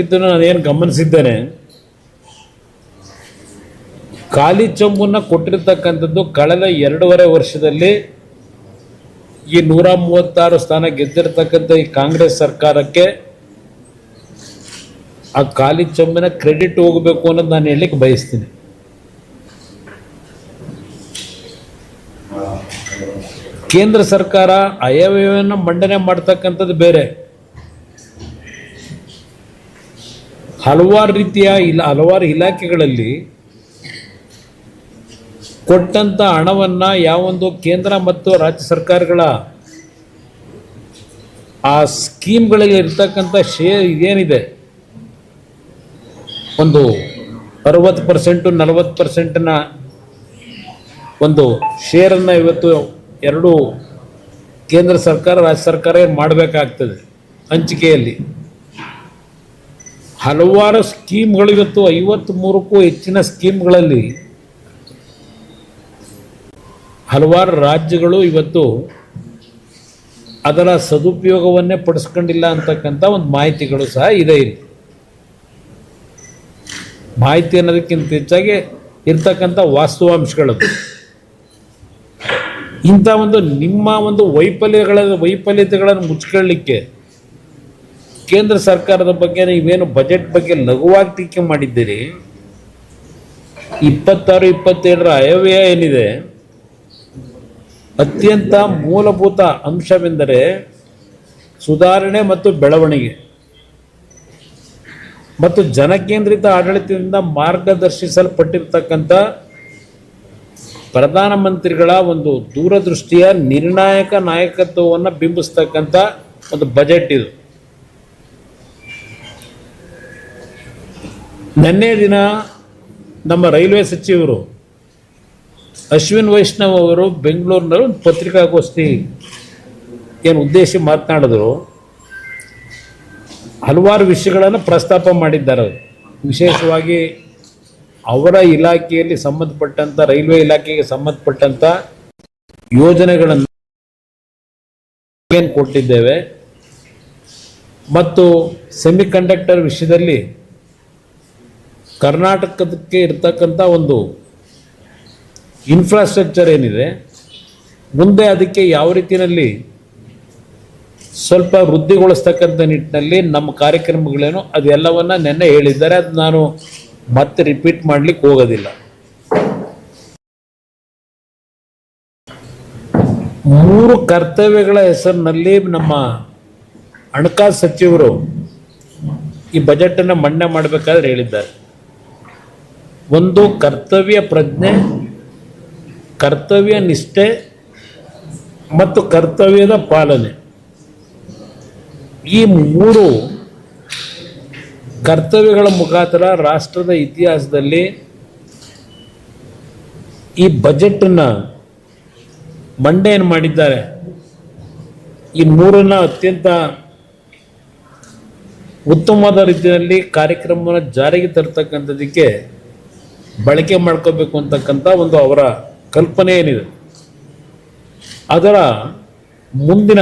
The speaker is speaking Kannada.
ಇದನ್ನು ನಾನೇನು ಗಮನಿಸಿದ್ದೇನೆ, ಖಾಲಿ ಚೊಂಬನ್ನ ಕೊಟ್ಟಿರ್ತಕ್ಕಂಥದ್ದು ಕಳೆದ ಎರಡೂವರೆ ವರ್ಷದಲ್ಲಿ ಈ ನೂರ ಮೂವತ್ತಾರು ಸ್ಥಾನ ಗೆದ್ದಿರ್ತಕ್ಕಂಥ ಈ ಕಾಂಗ್ರೆಸ್ ಸರ್ಕಾರಕ್ಕೆ ಆ ಖಾಲಿ ಚೊಂಬಿನ ಕ್ರೆಡಿಟ್ ಹೋಗಬೇಕು ಅನ್ನೋದು ನಾನು ಹೇಳಲಿಕ್ಕೆ ಬಯಸ್ತೀನಿ. ಕೇಂದ್ರ ಸರ್ಕಾರ ಅಯವ್ಯಯವನ್ನು ಮಂಡನೆ ಮಾಡ್ತಕ್ಕಂಥದ್ದು ಬೇರೆ. ಹಲವಾರು ರೀತಿಯ ಇಲ್ಲ ಹಲವಾರು ಇಲಾಖೆಗಳಲ್ಲಿ ಕೊಟ್ಟಂತ ಹಣವನ್ನು ಯಾವೊಂದು ಕೇಂದ್ರ ಮತ್ತು ರಾಜ್ಯ ಸರ್ಕಾರಗಳ ಆ ಸ್ಕೀಮ್ಗಳಲ್ಲಿ ಇರ್ತಕ್ಕಂಥ ಶೇರ್ ಏನಿದೆ ಒಂದು ಅರವತ್ತು ಪರ್ಸೆಂಟು, ನಲವತ್ತು ಪರ್ಸೆಂಟ್ನ ಒಂದು ಶೇರನ್ನು ಇವತ್ತು ಎರಡು ಕೇಂದ್ರ ಸರ್ಕಾರ, ರಾಜ್ಯ ಸರ್ಕಾರ ಮಾಡಬೇಕಾಗ್ತದೆ ಹಂಚಿಕೆಯಲ್ಲಿ ಹಲವಾರು ಸ್ಕೀಮ್ಗಳು ಇವತ್ತು ಐವತ್ತ್ ಮೂರಕ್ಕೂ ಹೆಚ್ಚಿನ ಸ್ಕೀಮ್ಗಳಲ್ಲಿ ಹಲವಾರು ರಾಜ್ಯಗಳು ಇವತ್ತು ಅದರ ಸದುಪಯೋಗವನ್ನೇ ಪಡಿಸ್ಕೊಂಡಿಲ್ಲ ಅಂತಕ್ಕಂಥ ಒಂದು ಮಾಹಿತಿಗಳು ಸಹ ಇದೆ ಇಲ್ಲಿ. ಮಾಹಿತಿ ಅನ್ನೋದಕ್ಕಿಂತ ಹೆಚ್ಚಾಗಿ ಇರ್ತಕ್ಕಂಥ ವಾಸ್ತವಾಂಶಗಳು. ಇಂಥ ಒಂದು ನಿಮ್ಮ ಒಂದು ವೈಫಲ್ಯಗಳ ವೈಫಲ್ಯತೆಗಳನ್ನು ಮುಚ್ಕೊಳ್ಳಿಕ್ಕೆ ಕೇಂದ್ರ ಸರ್ಕಾರದ ಬಗ್ಗೆ ನೀವೇನು ಬಜೆಟ್ ಬಗ್ಗೆ ಲಘುವಾಗಿ ಟೀಕೆ ಮಾಡಿದ್ದೀರಿ? ಇಪ್ಪತ್ತಾರು, ಇಪ್ಪತ್ತೇಳರ ಅಯವ್ಯಯ ಏನಿದೆ? ಅತ್ಯಂತ ಮೂಲಭೂತ ಅಂಶವೆಂದರೆ ಸುಧಾರಣೆ ಮತ್ತು ಬೆಳವಣಿಗೆ ಮತ್ತು ಜನಕೇಂದ್ರಿತ ಆಡಳಿತದಿಂದ ಮಾರ್ಗದರ್ಶಿಸಲ್ಪಟ್ಟಿರ್ತಕ್ಕಂಥ ಪ್ರಧಾನಮಂತ್ರಿಗಳ ಒಂದು ದೂರದೃಷ್ಟಿಯ ನಿರ್ಣಾಯಕ ನಾಯಕತ್ವವನ್ನು ಬಿಂಬಿಸ್ತಕ್ಕಂಥ ಒಂದು ಬಜೆಟ್ ಇದು. ನಿನ್ನೆ ದಿನ ನಮ್ಮ ರೈಲ್ವೆ ಸಚಿವರು ಅಶ್ವಿನ್ ವೈಷ್ಣವ್ ಅವರು ಬೆಂಗಳೂರಿನಲ್ಲಿ ಒಂದು ಪತ್ರಿಕಾಗೋಷ್ಠಿ ಏನು ಉದ್ದೇಶ ಮಾತನಾಡಿದ್ರು. ಹಲವಾರು ವಿಷಯಗಳನ್ನು ಪ್ರಸ್ತಾಪ ಮಾಡಿದ್ದಾರೆ. ವಿಶೇಷವಾಗಿ ಅವರ ಇಲಾಖೆಯಲ್ಲಿ ಸಂಬಂಧಪಟ್ಟಂಥ, ರೈಲ್ವೆ ಇಲಾಖೆಗೆ ಸಂಬಂಧಪಟ್ಟಂಥ ಯೋಜನೆಗಳನ್ನು ಏನು ಕೊಟ್ಟಿದ್ದೇವೆ. ಮತ್ತು ಸೆಮಿಕಂಡಕ್ಟರ್ ವಿಷಯದಲ್ಲಿ ಕರ್ನಾಟಕದಕ್ಕೆ ಇರ್ತಕ್ಕಂಥ ಒಂದು ಇನ್ಫ್ರಾಸ್ಟ್ರಕ್ಚರ್ ಏನಿದೆ, ಮುಂದೆ ಅದಕ್ಕೆ ಯಾವ ರೀತಿಯಲ್ಲಿ ಸ್ವಲ್ಪ ವೃದ್ಧಿಗೊಳಿಸ್ತಕ್ಕಂಥ ನಿಟ್ಟಿನಲ್ಲಿ ನಮ್ಮ ಕಾರ್ಯಕ್ರಮಗಳೇನು, ಅದೆಲ್ಲವನ್ನ ನೆನ್ನೆ ಹೇಳಿದ್ದಾರೆ, ಅದು ನಾನು ಮತ್ತೆ ರಿಪೀಟ್ ಮಾಡ್ಲಿಕ್ಕೆ ಹೋಗೋದಿಲ್ಲ. ಮೂರು ಕರ್ತವ್ಯಗಳ ಹೆಸರಿನಲ್ಲಿ ನಮ್ಮ ಹಣಕಾಸು ಸಚಿವರು ಈ ಬಜೆಟನ್ನು ಮಂಡನೆ ಮಾಡಬೇಕಾದ್ರೆ ಹೇಳಿದ್ದಾರೆ. ಒಂದು ಕರ್ತವ್ಯ ಪ್ರಜ್ಞೆ, ಕರ್ತವ್ಯ ನಿಷ್ಠೆ ಮತ್ತು ಕರ್ತವ್ಯದ ಪಾಲನೆ. ಈ ಮೂರು ಕರ್ತವ್ಯಗಳ ಮುಖಾಂತರ ರಾಷ್ಟ್ರದ ಇತಿಹಾಸದಲ್ಲಿ ಈ ಬಜೆಟನ್ನು ಮಂಡೆಯನ್ನು ಮಾಡಿದ್ದಾರೆ? ಈ ಮೂರನ್ನ ಅತ್ಯಂತ ಉತ್ತಮವಾದ ರೀತಿಯಲ್ಲಿ ಕಾರ್ಯಕ್ರಮವನ್ನು ಜಾರಿಗೆ ತರ್ತಕ್ಕಂಥದ್ದಕ್ಕೆ ಬಳಕೆ ಮಾಡ್ಕೋಬೇಕು ಅಂತಕ್ಕಂಥ ಒಂದು ಅವರ ಕಲ್ಪನೆ ಏನಿದೆ. ಅದರ ಮುಂದಿನ